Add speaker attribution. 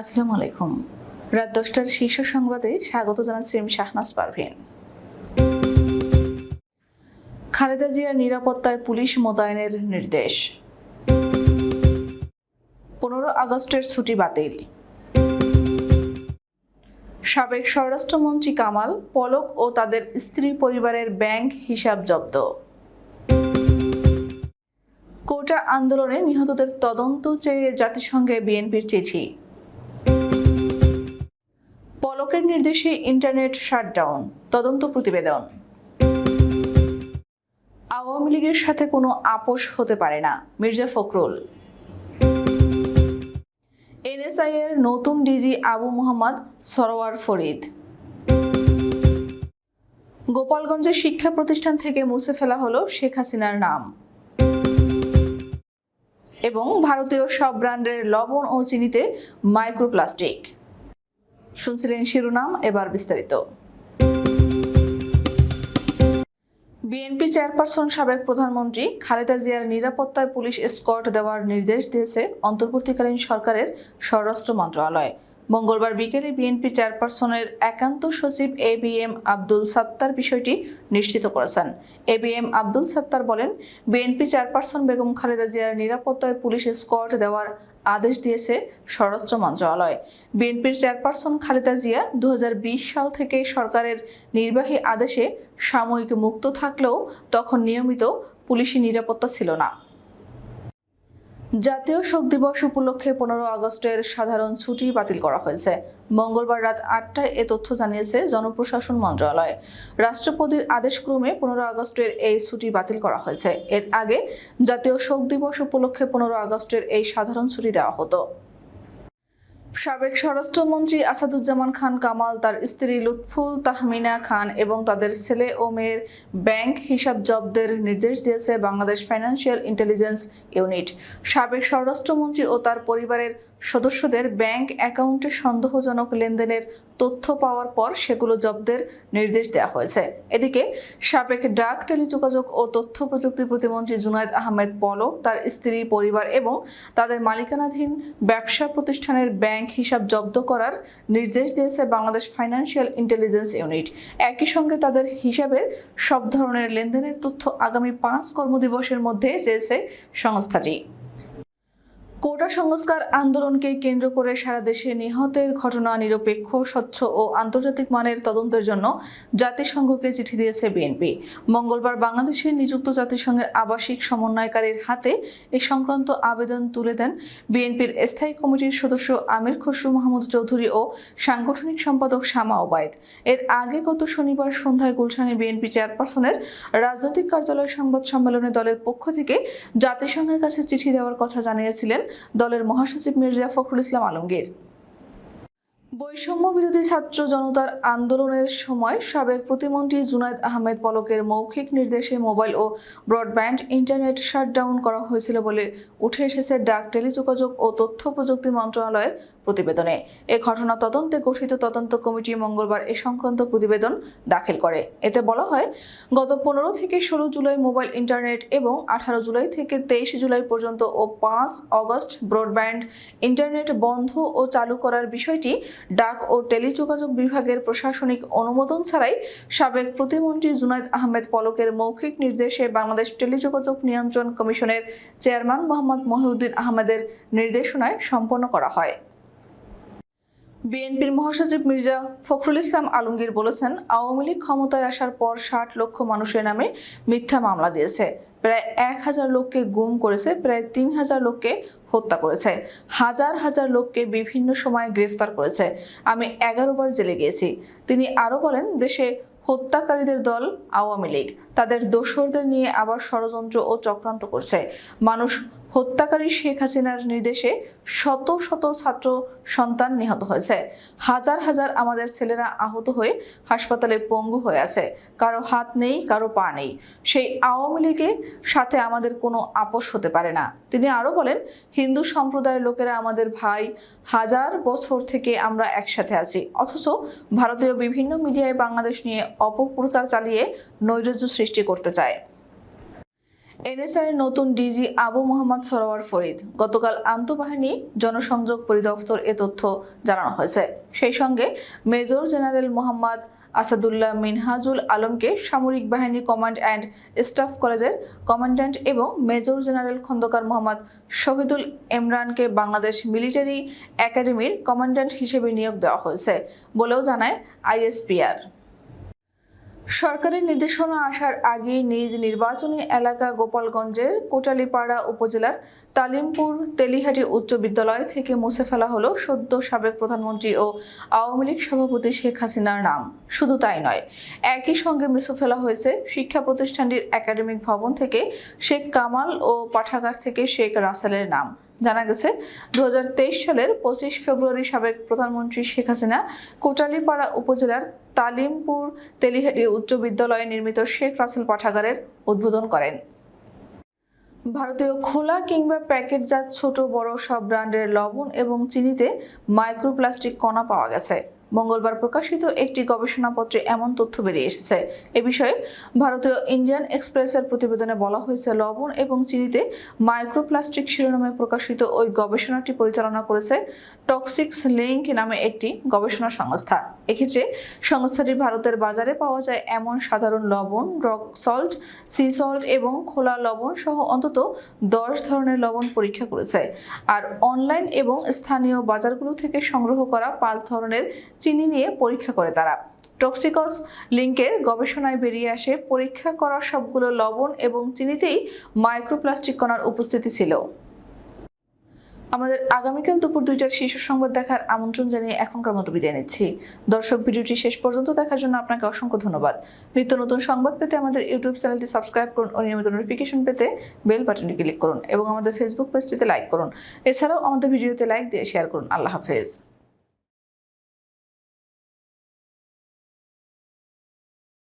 Speaker 1: আসসালামু আলাইকুম রাত দশটার শীর্ষ সংবাদে স্বাগত জানাচ্ছি আমি শাহনাজ পারভিন খালেদা জিয়ার নিরাপত্তায় পুলিশ মোতায়েনের নির্দেশ পনেরো আগস্টের ছুটি বাতিল সাবেক স্বরাষ্ট্রমন্ত্রী কামাল পলক ও তাদের স্ত্রী পরিবারের ব্যাংক হিসাব জব্দ কোটা আন্দোলনে নিহতদের তদন্ত চেয়ে জাতিসংঘে বিএনপির চিঠি দেশে ইন্টারনেট শাটডাউন তদন্ত প্রতিবেদন আওয়ামী লীগের সাথে কোনো আপোষ হতে পারে না মির্জা ফখরুল এনএসআই এর নতুন ডিজি আবু মোহাম্মদ সরোয়ার ফরিদ গোপালগঞ্জের শিক্ষা প্রতিষ্ঠান থেকে মুছে ফেলা হলো শেখ হাসিনার নাম এবং ভারতীয় সব ব্র্যান্ডের লবণ ও চিনিতে মাইক্রোপ্লাস্টিক শুনছিলেন শিরোনাম এবার বিস্তারিত বিএনপি চেয়ারপারসন সাবেক প্রধানমন্ত্রী খালেদা জিয়ার নিরাপত্তায় পুলিশ স্কট দেওয়ার নির্দেশ দিয়েছে অন্তর্বর্তীকালীন সরকারের স্বরাষ্ট্র মন্ত্রণালয় মঙ্গলবার বিকেলে বিএনপি চেয়ারপারসনের একান্ত সচিব A B M Abdul Sattar বিষয়টি নিশ্চিত করেছেন A B M Abdul Sattar বলেন বিএনপি চেয়ারপারসন বেগম খালেদা জিয়ার নিরাপত্তায় পুলিশ স্কোয়াড দেওয়ার আদেশ দিয়েছে স্বরাষ্ট্র মন্ত্রণালয় বিএনপির চেয়ারপারসন খালেদা জিয়া দু সাল থেকে সরকারের নির্বাহী আদেশে সাময়িক মুক্ত থাকলেও তখন নিয়মিত পুলিশি নিরাপত্তা ছিল না জাতীয় শোক দিবস উপলক্ষে পনেরো আগস্টের সাধারণ ছুটি বাতিল করা হয়েছে মঙ্গলবার রাত আটটায় এ তথ্য জানিয়েছে জনপ্রশাসন মন্ত্রণালয় রাষ্ট্রপতির আদেশক্রমে পনেরো আগস্টের এই ছুটি বাতিল করা হয়েছে এর আগে জাতীয় শোক দিবস উপলক্ষে পনেরো আগস্টের এই সাধারণ ছুটি দেওয়া হতো সাবেক স্বরাষ্ট্রমন্ত্রী আসাদুজ্জামান খান কামাল তার স্ত্রী লুৎফুল তাহমিনা খান এবং তাদের ছেলে ও মেয়ের ব্যাংক হিসাব জব্দের নির্দেশ দিয়েছে বাংলাদেশ ফাইন্যান্সিয়াল ইন্টেলিজেন্স ইউনিট সাবেক স্বরাষ্ট্রমন্ত্রী ও তার পরিবারের সদস্যদের ব্যাংক অ্যাকাউন্টে সন্দেহজনক লেনদেনের তথ্য পাওয়ার পর সেগুলো জব্দের নির্দেশ দেওয়া হয়েছে এদিকে সাবেক ডাক টেলিযোগাযোগ ও তথ্য প্রযুক্তি প্রতিমন্ত্রী জুনায়দ আহমেদ পলক তার স্ত্রী পরিবার এবং তাদের মালিকানাধীন ব্যবসা প্রতিষ্ঠানের ব্যাংক হিসাব জব্দ করার নির্দেশ দিয়েছে বাংলাদেশ ফাইন্যান্সিয়াল ইন্টেলিজেন্স ইউনিট একই সঙ্গে তাদের হিসাবের সব ধরনের লেনদেনের তথ্য আগামী পাঁচ কর্মদিবসের মধ্যে চেয়েছে সংস্থাটি কোটা সংস্কার আন্দোলনকে কেন্দ্র করে সারা দেশে নিহতের ঘটনা নিরপেক্ষ স্বচ্ছ ও আন্তর্জাতিক মানের তদন্তের জন্য জাতিসংঘকে চিঠি দিয়েছে বিএনপি মঙ্গলবার বাংলাদেশে নিযুক্ত জাতিসংঘের আবাসিক সমন্বয়কারীর হাতে এ সংক্রান্ত আবেদন তুলে দেন বিএনপির স্থায়ী কমিটির সদস্য আমির খসরু মাহমুদ চৌধুরী ও সাংগঠনিক সম্পাদক শামা ওবায়দ এর আগে গত শনিবার সন্ধ্যায় গুলশানে বিএনপি চেয়ারপারসনের রাজনৈতিক কার্যালয় সংবাদ সম্মেলনে দলের পক্ষ থেকে জাতিসংঘের কাছে চিঠি দেওয়ার কথা জানিয়েছিলেন দলের মহাসচিব মির্জা ফখরুল ইসলাম আলমগীর বৈষম্য বিরোধী ছাত্র জনতার আন্দোলনের সময় সাবেক প্রতিমন্ত্রী জুনায়দ আহমেদ পলকের মৌখিক নির্দেশে মোবাইল ও ব্রডব্যান্ড ইন্টারনেট শাটডাউন করা হয়েছিল বলে উঠে এসেছে ডাক টেলিযোগাযোগ ও তথ্য প্রযুক্তি মন্ত্রণালয়ের প্রতিবেদনে এ ঘটনা তদন্তে গঠিত তদন্ত কমিটি মঙ্গলবার এ সংক্রান্ত প্রতিবেদন দাখিল করে এতে বলা হয় গত পনেরো থেকে ষোলো জুলাই মোবাইল ইন্টারনেট এবং আঠারো জুলাই থেকে তেইশ জুলাই পর্যন্ত ও পাঁচ অগস্ট ব্রডব্যান্ড ইন্টারনেট বন্ধ ও চালু করার বিষয়টি ডাক ও টেলিযোগাযোগ বিভাগের প্রশাসনিক অনুমোদন ছাড়াই সাবেক প্রতিমন্ত্রী জুনায়দ আহমেদ পলকের মৌখিক নির্দেশে বাংলাদেশ টেলিযোগাযোগ নিয়ন্ত্রণ কমিশনের চেয়ারম্যান মোহাম্মদ মহিউদ্দিন আহমেদের নির্দেশনায় সম্পন্ন করা হয় বিএনপির মহাসচিব মির্জা ফখরুল ইসলাম আলমগীর বলেছেন আওয়ামী লীগ ক্ষমতায় আসার পর ষাট লক্ষ মানুষের নামে মিথ্যা মামলা দিয়েছে প্রায় এক হাজার লোককে গুম করেছে প্রায় তিন হাজার লোককে হত্যা করেছে হাজার হাজার লোককে বিভিন্ন সময়ে গ্রেফতার করেছে আমি এগারো বার জেলে গিয়েছি তিনি আরও বলেন দেশে হত্যাকারীদের দল আওয়ামী লীগ তাদের দোসরদের নিয়ে আবার ষড়যন্ত্র ও চক্রান্ত করছে মানুষ হত্যাকারী শেখ হাসিনার নির্দেশে শত শত ছাত্র সন্তান নিহত হয়েছে হাজার হাজার আমাদের ছেলেরা আহত হয়ে হাসপাতালে পঙ্গু হয়ে আছে কারো হাত নেই কারো পা নেই সেই আওয়ামী লীগের সাথে আমাদের কোনো আপোষ হতে পারে না তিনি আরও বলেন হিন্দু সম্প্রদায়ের লোকেরা আমাদের ভাই হাজার বছর থেকে আমরা একসাথে আছি অথচ ভারতীয় বিভিন্ন মিডিয়ায় বাংলাদেশ নিয়ে অপপ্রচার চালিয়ে নৈরাজ্য সৃষ্টি করতে চায় এনএসআর এর নতুন ডিজি আবু মোহাম্মদ সরোয়ার ফরিদ গতকাল আন্তঃবাহিনী জনসংযোগ পরিদপ্তর এ তথ্য জানানো হয়েছে সেই সঙ্গে মেজর জেনারেল মোহাম্মদ আসাদুল্লাহ মিনহাজুল আলমকে সামরিক বাহিনী কমান্ড অ্যান্ড স্টাফ কলেজের কমান্ড্যান্ট এবং মেজর জেনারেল খন্দকার মোহাম্মদ শহীদুল ইমরানকে বাংলাদেশ মিলিটারি একাডেমির কমান্ড্যান্ট হিসেবে নিয়োগ দেওয়া হয়েছে বলেও জানায় আইএসপিআর সরকারের নির্দেশনা আসার আগেই নিজ নির্বাচনী এলাকা গোপালগঞ্জের কোটালীপাড়া উপজেলার তালিমপুর তেলিহাটি উচ্চ বিদ্যালয় থেকে মুছে ফেলা হলো সদ্য সাবেক প্রধানমন্ত্রী ও আওয়ামী লীগ সভাপতি শেখ হাসিনার নাম শুধু তাই নয় একই সঙ্গে মুছে ফেলা হয়েছে শিক্ষা প্রতিষ্ঠানটির একাডেমিক ভবন থেকে শেখ কামাল ও পাঠাগার থেকে শেখ রাসেলের নাম জানা গেছে দু সালের পঁচিশ ফেব্রুয়ারি সাবেক প্রধানমন্ত্রী শেখ হাসিনা কোটালীপাড়া উপজেলার তালিমপুর তেলিহাটি উচ্চ বিদ্যালয়ে নির্মিত শেখ রাসেল পাঠাগারের উদ্বোধন করেন ভারতীয় খোলা কিংবা প্যাকেটজাত ছোট বড় সব ব্র্যান্ডের লবণ এবং চিনিতে মাইক্রোপ্লাস্টিক কণা পাওয়া গেছে মঙ্গলবার প্রকাশিত একটি গবেষণাপত্রে এমন তথ্য বেরিয়ে এসেছে এ বিষয়ে ভারতীয় ইন্ডিয়ান এক্সপ্রেসের প্রতিবেদনে বলা হয়েছে লবণ এবং চিনিতে মাইক্রোপ্লাস্টিক শিরোনামে প্রকাশিত ওই গবেষণাটি পরিচালনা করেছে টক্সিক্স লিঙ্ক নামে একটি গবেষণা সংস্থা এক্ষেত্রে সংস্থাটি ভারতের বাজারে পাওয়া যায় এমন সাধারণ লবণ রক সল্ট সি সল্ট এবং খোলা লবণ সহ অন্তত দশ ধরনের লবণ পরীক্ষা করেছে আর অনলাইন এবং স্থানীয় বাজারগুলো থেকে সংগ্রহ করা পাঁচ ধরনের চিনি নিয়ে পরীক্ষা করে তারা টক্সিকস লিঙ্কের গবেষণায় বেরিয়ে আসে পরীক্ষা করা সবগুলো লবণ এবং চিনিতেই মাইক্রোপ্লাস্টিক কণার উপস্থিতি ছিল আমাদের আগামীকাল দুপুর দুইটার শীর্ষ সংবাদ দেখার আমন্ত্রণ জানিয়ে এখনকার মতো বিদায় নিচ্ছি দর্শক ভিডিওটি শেষ পর্যন্ত দেখার জন্য আপনাকে অসংখ্য ধন্যবাদ নিত্য নতুন সংবাদ পেতে আমাদের ইউটিউব চ্যানেলটি সাবস্ক্রাইব করুন ও নিয়মিত নোটিফিকেশন পেতে বেল বাটনটি ক্লিক করুন এবং আমাদের ফেসবুক পেজটিতে লাইক করুন এছাড়াও আমাদের ভিডিওতে লাইক দিয়ে শেয়ার করুন আল্লাহ হাফেজ